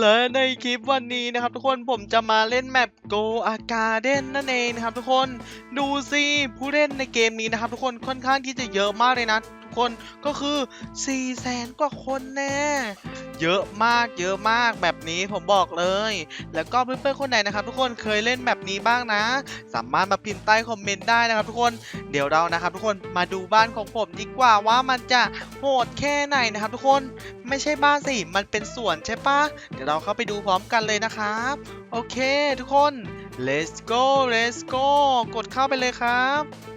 และในคลิปวันนี้นะครับทุกคนผมจะมาเล่นแมป Go a Garden นั่นเองนะครับทุกคนดูสิผู้เล่นในเกมนี้นะครับทุกคนค่อนข้างที่จะเยอะมากเลยนะ คนก็คือ4 0 0แสนกว่าคนแน่เยอะมากเยอะมากแบบนี้ผมบอกเลย แล้วก็เพื่อนๆคนไหนนะครับ ทุกคนเคยเล่นแบบนี้บ้างนะ สามารถมาพิมพ์ใต้คอมเมนต์ได้นะครับ ทุกคนเดี๋ยวเรานะครับ ทุกคนมาดูบ้านของผมดีกว่าว่ามันจะโหดแค่ไหนนะครับ ทุกคนไม่ใช่บ้านสิมันเป็นสวนใช่ปะเดี๋ยวเราเข้าไปดูพร้อมกันเลยนะครับ โอเค ทุกคน let's go let's go กดเข้าไปเลยครับ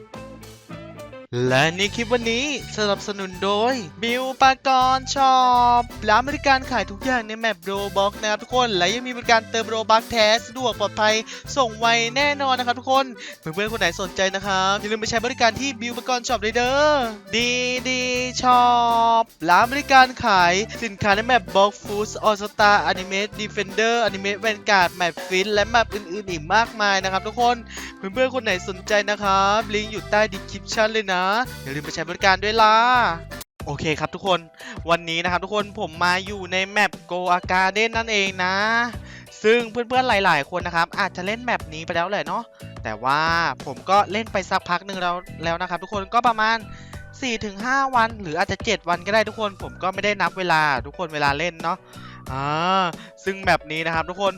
และในคลิปวันนี้สนับสนุนโดย บิวปากรช็อปร้านบริการขายทุกอย่างในแมปโรบ็อกนะครับทุกคน และยังมีบริการเติมโรบักแท้สะดวกปลอดภัย ส่งไวแน่นอนนะครับทุกคน เพื่อนๆคนไหนสนใจนะครับ อย่าลืมไปใช้บริการที่บิวปากรช็อปเลยเด้อดีดีช็อปร้านบริการขายสินค้าในแมปบ็อกฟูสออสตาอนิเมตดีเฟนเดอร์อนิเมตแวนการ์ดแมปฟินและแมปอื่นๆอีกมากมายนะครับทุกคน เพื่อนๆคนไหนสนใจนะครับลิงก์อยู่ใต้ดีคริปชันเลยนะอย่าลืมไปใช้บริการด้วยล่ะโอเคครับทุกคนวันนี้นะครับทุกคนผมมาอยู่ในแมป Go a Garden นั่นเองนะ ซึ่งเพื่อนๆหลายๆ คนนะครับ อาจจะเล่นแมปนี้ไปแล้วแหละเนาะแต่ว่าผมก็เล่นไปสักพักหนึ่งแล้วแล้วนะครับ ทุกคนก็ประมาณ 4-5 วัน หรืออาจจะ 7 วันก็ได้ทุกคน ผมก็ไม่ได้นับเวลาทุกคนเวลาเล่นเนาะอ่าซึ่งแบบนี้นะครับทุกคน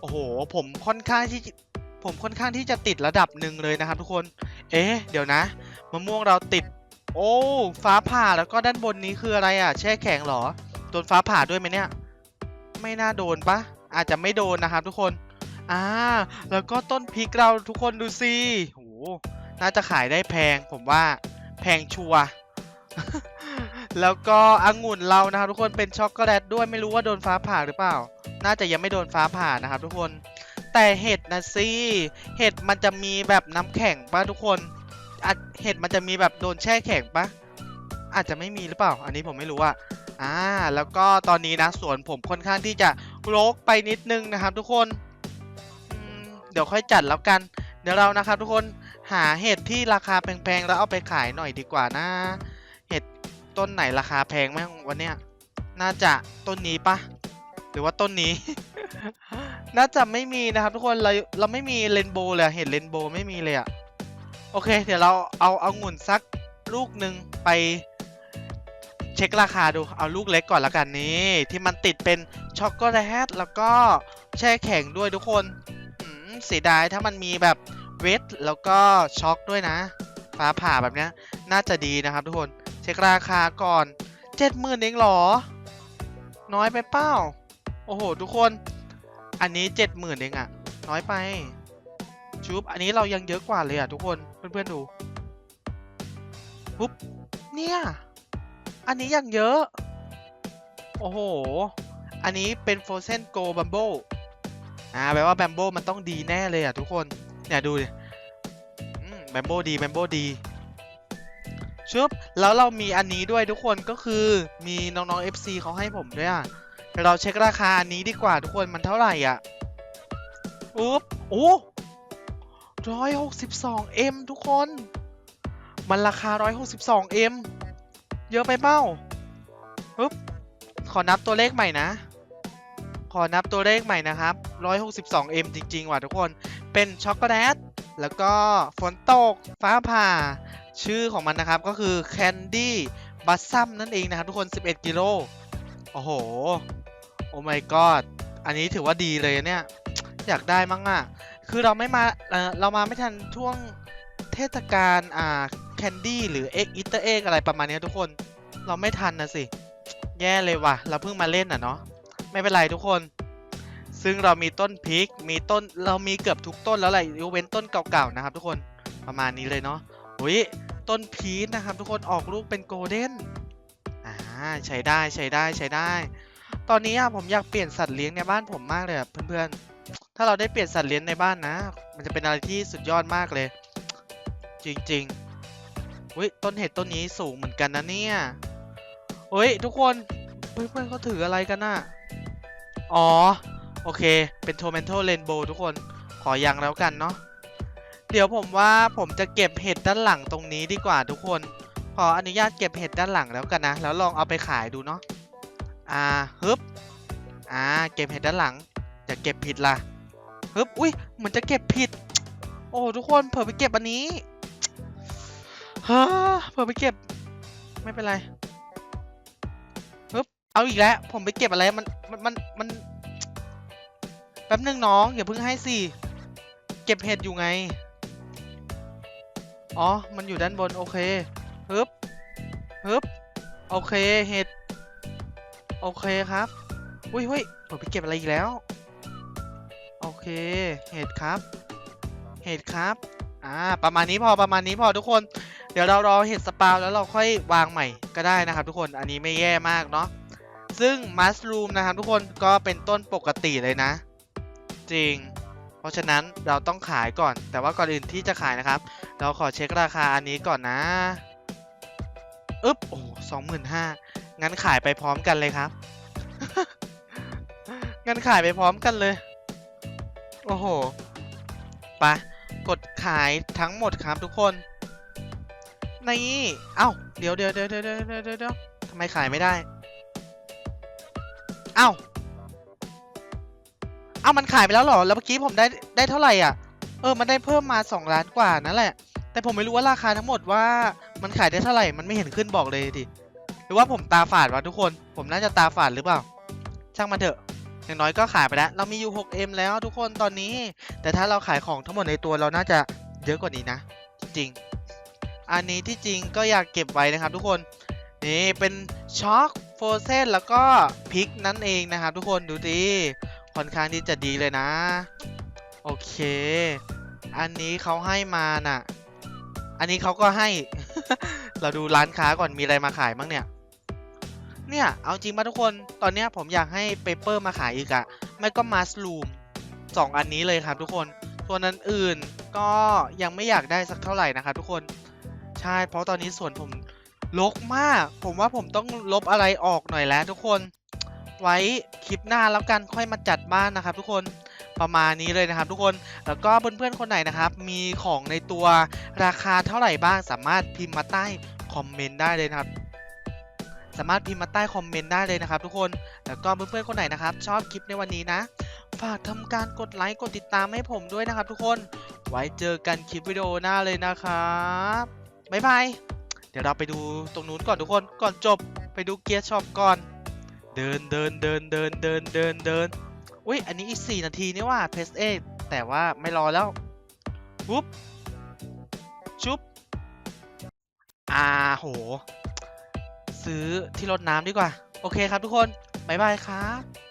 โอ้โหผมค่อนข้างที่ผมค่อนข้างที่จะติดระดับหนึ่งเลยนะครับ ทุกคน เอ๊ะเดี๋ยวนะ มะม่วงเราติด โอ้ฟ้าผ่าแล้วก็ด้านบนนี้คืออะไรอะ แช่แข็งเหรอโดนฟ้าผ่าด้วยไหมเนี่ย ไม่น่าโดนปะอาจจะไม่โดนนะครับทุกคนอ่าแล้วก็ต้นพริกเราทุกคนดูสิโหน่าจะขายได้แพง ผมว่าแพงชัวร์แล้วก็องุ่นเรานะครับทุกคนเป็นช็อกโกแลตด้วยไม่รู้ว่าโดนฟ้าผ่าหรือเปล่า น่าจะยังไม่โดนฟ้าผ่านะครับทุกคน แต่เห็ดนะสิเห็ดมันจะมีแบบน้ำแข็งปะทุกคน เห็ดมันจะมีแบบโดนแช่แข็งปะอาจจะไม่มีหรือเปล่า อันนี้ผมไม่รู้อะอ่า แล้วก็ตอนนี้นะสวนผมค่อนข้างที่จะรกไปนิดนึงนะครับ ทุกคน เดี๋ยวค่อยจัดแล้วกัน เดี๋ยวเรานะครับ ทุกคนหาเห็ดที่ราคาแพงๆแล้วเอาไปขายหน่อยดีกว่านะ เห็ดต้นไหนราคาแพงไหมวันเนี้ยน่าจะต้นนี้ปะหรือว่าต้นนี้ น่าจะไม่มีนะครับ ทุกคนเราเราไม่มีเรนโบว์เลยเห็นเรนโบว์ไม่มีเลยอะ โอเค เดี๋ยวเราเอาเอางุ่นสักลูกหนึ่งไปเช็คราคาดู เอาลูกเล็กก่อนละกันนี่ที่มันติดเป็นช็อกโกแลตแล้วก็แช่แข็งด้วยทุกคนอืมเสียดายถ้ามันมีแบบเวทแล้วก็ช็อกด้วยนะ ฟ้าผ่าแบบนี้น่าจะดีนะครับทุกคน เช็คราคาก่อนเจ็ดหมื่นเองหรอ น้อยไปเป้า โอ้โห ทุกคน อันนี้เจ็ดหมื่นเองอะน้อยไป ชุบอันนี้เรายังเยอะกว่าเลยอะทุกคนเพื่อนๆดูปุ๊บเนี่ยอันนี้ยังเยอะ โอ้โห อันนี้เป็น Frozen Go Bumble อ่าแปลว่า Bumble มันต้องดีแน่เลยอะทุกคน เนี่ยดูดิอืม Bumble ดี Bumble ดีชุบแล้วเรามีอันนี้ด้วยทุกคนก็คือมีน้องๆ FC เขาให้ผมด้วยอะเดี๋ยวเราเช็คราคาอันนี้ดีกว่าทุกคนมันเท่าไหร่อะ อุ๊บโอ้ ร้อยหกสิบสองเอ็มทุกคน มันราคาร้อยหกสิบสองเอ็มเยอะไปเป้าปึ๊บขอนับตัวเลขใหม่นะ ขอนับตัวเลขใหม่นะครับร้อยหกสิบสองเอ็มจริง ๆ ว่ะทุกคน เป็นช็อกโกแลต แล้วก็ฝนตก ฟ้าผ่า ชื่อของมันนะครับก็คือ Candy b u s s u m นั่นเองนะครับทุกคน 11 กิโล โอ้โห โอ้ my god อันนี้ถือว่าดีเลยเนี่ย อยากได้มั้งอะ คือเราไม่มาเออเรามาไม่ทันช่วงเทศกาลอ่าแคนดี้หรือเอ็กอิตเตอร์เอ็กอะไรประมาณนี้ทุกคนเราไม่ทันนะสิ แย่เลยว่ะ เราเพิ่งมาเล่นอะเนาะไม่เป็นไรทุกคน ซึ่งเรามีต้นพริกมีต้นเรามีเกือบทุกต้นแล้วแหละยกเว้นต้นเก่าๆนะครับ ทุกคนประมาณนี้เลยเนาะอุ้ยต้นพีชนะครับ ทุกคนออกลูกเป็นโกลเด้นอ่าใช้ได้ใช้ได้ใช้ได้ ตอนนี้อะผมอยากเปลี่ยนสัตว์เลี้ยงในบ้านผมมากเลยเพื่อนๆ ถ้าเราได้เปลี่ยนสัตว์เลี้ยงในบ้านนะ มันจะเป็นอะไรที่สุดยอดมากเลย จริงๆอุ้ยต้นเห็ดต้นนี้สูงเหมือนกันนะเนี่ยเฮ้ยทุกคนเพื่อนๆเขาถืออะไรกันน่ะ อ๋อ โอเค เป็นโทเมนโทเรนโบว์ทุกคน ขอยังแล้วกันเนาะ เดี๋ยวผมว่าผมจะเก็บเห็ดด้านหลังตรงนี้ดีกว่าทุกคน ขออนุญาตเก็บเห็ดด้านหลังแล้วกันนะ แล้วลองเอาไปขายดูเนาะ อ่าฮึบ อ่า เก็บเห็ดด้านหลังอย่าเก็บผิดล่ะ ฮึบอุ้ยเหมือนจะเก็บผิด โอ้ทุกคนเผื่อไปเก็บอันนี้ฮ่าเผื่อไปเก็บ ไม่เป็นไรฮึบเอาอีกแล้ว ผมไปเก็บอะไรมันมันมันมันแป๊บนึงน้องอย่าเพิ่งให้สิเก็บเห็ดอยู่ไง อ๋อ มันอยู่ด้านบน โอเคฮึบฮึบโอเคเห็ด โอเคครับ อุ้ยเฮ้ยผมไปเก็บอะไรอีกแล้ว โอเค เห็ดครับ เห็ดครับ อ่า ประมาณนี้พอ ประมาณนี้พอทุกคน เดี๋ยวเรารอเห็ดสปาวแล้วเราค่อยวางใหม่ก็ได้นะครับทุกคน อันนี้ไม่แย่มากเนาะ ซึ่งมัสลูมนะครับทุกคน ก็เป็นต้นปกติเลยนะ จริง เพราะฉะนั้นเราต้องขายก่อน แต่ว่าก่อนอื่นที่จะขายนะครับ เราขอเช็คราคาอันนี้ก่อนนะอึ๊บ โอ้สองหมื่นห้างั้นขายไปพร้อมกันเลยครับ งั้นขายไปพร้อมกันเลย โอ้โหปะกดขายทั้งหมดครับทุกคน นี่เอ้าเดี๋ยวเดี๋ยวเดี๋ยวเดี๋ยวเดี๋ยวเดี๋ยวเดี๋ยวทำไมขายไม่ได้ เอ้าเอ้ามันขายไปแล้วหรอ แล้วเมื่อกี้ผมได้ได้เท่าไหร่อะ เออ มันได้เพิ่มมา 2 ล้านกว่านั่นแหละ แต่ผมไม่รู้ว่าราคาทั้งหมดว่ามันขายได้เท่าไหร่ มันไม่เห็นขึ้นบอกเลยดิ หรือว่าผมตาฝาดวะทุกคน ผมน่าจะตาฝาดหรือเปล่า ช่างมันเถอะ อย่างน้อยก็ขายไปแล้ว เรามีอยู่ 6M แล้วทุกคนตอนนี้ แต่ถ้าเราขายของทั้งหมดในตัวเราน่าจะเยอะกว่านี้นะ จริง อันนี้ที่จริงก็อยากเก็บไว้นะครับทุกคน นี่เป็นช็อกโฟเซนแล้วก็พริกนั่นเองนะครับทุกคนดูดิค่อนข้างที่จะดีเลยนะ โอเค อันนี้เขาให้มาน่ะ อันนี้เขาก็ให้ เราดูร้านค้าก่อนมีอะไรมาขายบ้างเนี่ย เนี่ยเอาจริงป่ะทุกคนตอนเนี้ยผมอยากให้เปเปอร์มาขายอีกอะไม่ก็มัสลูมสองอันนี้เลยครับทุกคนส่วนอันอื่นก็ยังไม่อยากได้สักเท่าไหร่นะครับทุกคนใช่เพราะตอนนี้ส่วนผมรกมาก ผมว่าผมต้องลบอะไรออกหน่อยแล้วทุกคน ไว้คลิปหน้าแล้วกันค่อยมาจัดบ้านนะครับทุกคนประมาณนี้เลยนะครับ ทุกคนแล้วก็เพื่อนๆคนไหนนะครับ มีของในตัวราคาเท่าไหร่บ้างสามารถพิมพ์มาใต้คอมเมนต์ได้เลยนะครับ สามารถพิมพ์มาใต้คอมเมนต์ได้เลยนะครับทุกคนแล้วก็เพื่อนๆคนไหนนะครับ ชอบคลิปในวันนี้นะ ฝากทำการกดไลค์กดติดตามให้ผมด้วยนะครับ ทุกคนไว้เจอกันคลิปวิดีโอหน้าเลยนะครับบ๊ายบายเดี๋ยวเราไปดูตรงนู้นก่อนทุกคนก่อนจบไปดูเกียร์ช็อปก่อน เดินเดินเดินเดินเดินเดินเดินอุ้ยอันนี้อีก 4 นาทีนี่ว่าเพสเอแต่ว่าไม่รอแล้วปุ๊บชุบอ่าโห ซื้อที่รดน้ำดีกว่า โอเคครับทุกคน บ๊ายบายครับ